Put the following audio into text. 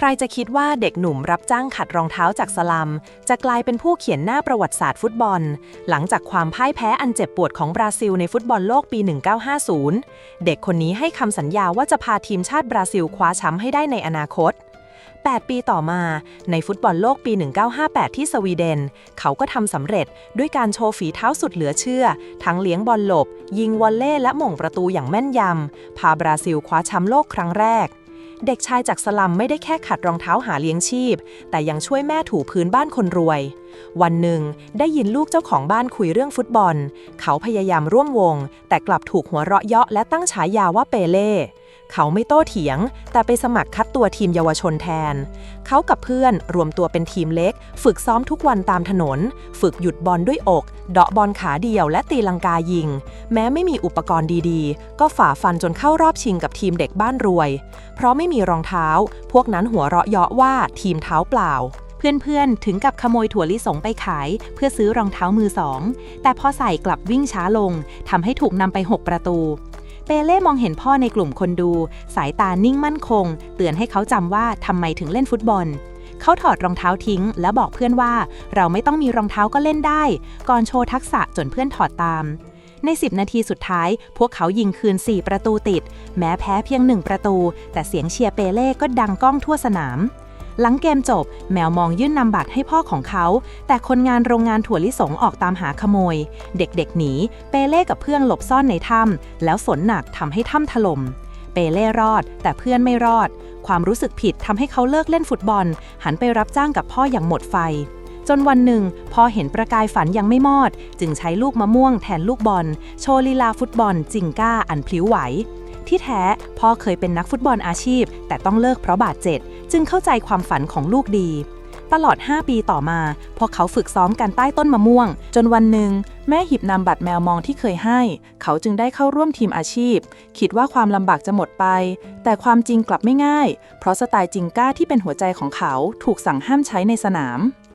ใครจะคิดว่าเด็กหนุ่มรับจ้างขัดรองเท้าจากสลัม จะกลายเป็นผู้เขียนหน้าประวัติศาสตร์ฟุตบอล หลังจากความพ่ายแพ้อันเจ็บปวดของบราซิลในฟุตบอลโลกปี 1950 เด็กคนนี้ให้คำสัญญาว่าจะพาทีมชาติบราซิลคว้าแชมป์ให้ได้ในอนาคต 8 ปีต่อมาในฟุตบอลโลกปี 1958 ที่สวีเดน เขาก็ทำสำเร็จด้วยการโชว์ฝีเท้าสุดเหลือเชื่อ ทั้งเลี้ยงบอลหลบ ยิงวอลเล่และหม่งประตูอย่างแม่นยำ พาบราซิลคว้าแชมป์โลกครั้งแรก เด็กชายจากสลัมไม่ได้แค่ขัดรองเท้าหาเลี้ยงชีพ แต่ยังช่วยแม่ถูพื้นบ้านคนรวย วันหนึ่งได้ยินลูกเจ้าของบ้านคุยเรื่องฟุตบอล เขาพยายามร่วมวง แต่กลับถูกหัวเราะเยาะและตั้งฉายาว่าเปเล่ เขาไม่โต้เถียง แต่ไปสมัครคัดตัวทีมเยาวชนแทน เขากับเพื่อนรวมตัวเป็นทีมเล็ก ฝึกซ้อมทุกวันตามถนน ฝึกหยุดบอลด้วยอก เดาะบอลขาเดียวและตีลังกายิง แม้ไม่มีอุปกรณ์ดีๆ ก็ฝ่าฟันจนเข้ารอบชิงกับทีมเด็กบ้านรวย เพราะไม่มีรองเท้า พวกนั้นหัวเราะเยาะว่าทีมเท้าเปล่าเพื่อนๆ ถึงกับขโมยถั่วลิสงไปขาย เพื่อซื้อรองเท้ามือสอง แต่พอใส่กลับวิ่งช้าลง ทำให้ถูกนำไป 6 ประตู เปเล่มองเห็นพ่อในกลุ่มคนดู สายตานิ่งมั่นคง เตือนให้เขาจำว่าทำไมถึงเล่นฟุตบอล เขาถอดรองเท้าทิ้ง และบอกเพื่อนว่า เราไม่ต้องมีรองเท้าก็เล่นได้ ก่อนโชว์ทักษะจนเพื่อนถอดตาม ใน 10 นาทีสุดท้าย พวกเขายิงคืน 4 ประตูติด แม้แพ้เพียง 1 ประตู แต่เสียงเชียร์เปเล่ก็ดังก้องทั่วสนาม หลังเกมจบ แมวมองยื่นนำบัตรให้พ่อของเขา แต่คนงานโรงงานถั่วลิสงออกตามหาขโมย เด็กๆหนี เปเล่กับเพื่อนหลบซ่อนในถ้ำแล้วฝนหนักทำให้ถ้ำถล่มเปเล่รอด แต่เพื่อนไม่รอด ความรู้สึกผิดทำให้เขาเลิกเล่นฟุตบอล หันไปรับจ้างกับพ่ออย่างหมดไฟ จนวันหนึ่ง พอเห็นประกายฝันยังไม่มอด จึงใช้ลูกมะม่วงแทนลูกบอล โชว์ลีลาฟุตบอล จิงก้าอันพลิ้วไหวที่แท้ พ่อเคยเป็นนักฟุตบอลอาชีพ แต่ต้องเลิกเพราะบาดเจ็บ จึงเข้าใจความฝันของลูกดี ตลอด 5 ปีต่อมา พวกเขาฝึกซ้อมกันใต้ต้นมะม่วง จนวันหนึ่ง แม่หยิบนำบัตรแมวมองที่เคยให้ เขาจึงได้เข้าร่วมทีมอาชีพ คิดว่าความลำบากจะหมดไป แต่ความจริงกลับไม่ง่าย เพราะสไตล์จิงก้าที่เป็นหัวใจของเขาถูกสั่งห้ามใช้ในสนาม